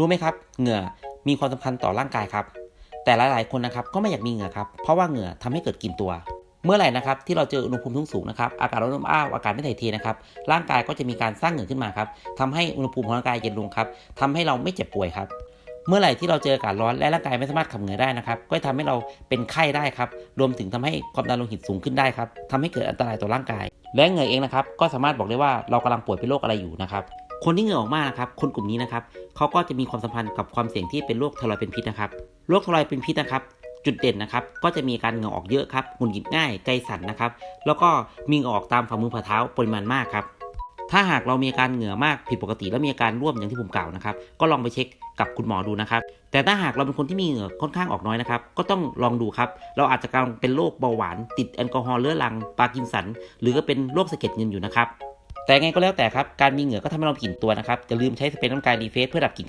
รู้ไหมครับ เหงื่อมีความสำคัญต่อร่างกายครับ แต่หลายๆ คนนะครับก็ไม่อยากมีเหงื่อครับ เพราะว่าเหงื่อทำให้เกิดกลิ่นตัว เมื่อไหร่นะครับที่เราเจออุณหภูมิสูงๆนะครับ อากาศร้อนอบอ้าว อากาศไม่ถ่ายเทนะครับ ร่างกายก็จะมีการสร้างเหงื่อขึ้นมาครับทำให้อุณหภูมิของร่างกายเย็นลงครับทำให้เราไม่เจ็บป่วยครับเมื่อไหร่ที่เราเจออากาศร้อนและร่างกายไม่สามารถขับเหงื่อได้นะครับ ก็จะทำให้เราเป็นไข้ได้ครับ รวมถึงทำให้ความดันโลหิตสูงขึ้นได้ครับทำให้เกิดอันตรายต่อร่างกาย และเหงื่อเองนะครับ ก็สามารถบอกได้ว่าเรากำลังป่วยเป็นโรคอะไรอยู่นะครับ คนที่เหงื่อออกมากนะครับ คนกลุ่มนี้นะครับ เขาก็จะมีความสัมพันธ์กับความเสี่ยงที่เป็นโรคไทรอยด์เป็นพิษนะครับโรคไทรอยด์เป็นพิษนะครับจุดเด่นนะครับ ก็จะมีการเหงื่อออกเยอะครับหงุดหงิดง่ายใจสั่นนะครับ แล้วก็มีเหงื่อออกตามฝ่ามือฝ่าเท้าปริมาณมากครับ ถ้าหากเรามีอาการเหงื่อมากผิดปกติ แล้วมีอาการร่วมอย่างที่ผมกล่าวนะครับ ก็ลองไปเช็คกับคุณหมอดูนะครับ แต่ถ้าหากเราเป็นคนที่มีเหงื่อค่อนข้างออกน้อยนะครับ ก็ต้องลองดูครับ เราอาจจะกำลังเป็นโรคเบาหวาน ติดแอลกอฮอล์เรื้อรัง ปาร์กินสัน หรือก็เป็นโรคสะเก็ดเงินอยู่นะครับ แต่ไงก็แล้วแต่ครับ การมีเหงื่อก็ทำให้เรากลิ่นตัวนะครับจะลืมใช้สเปรย์น้ำกายรีเฟสเพื่อดับกลิ่นกัน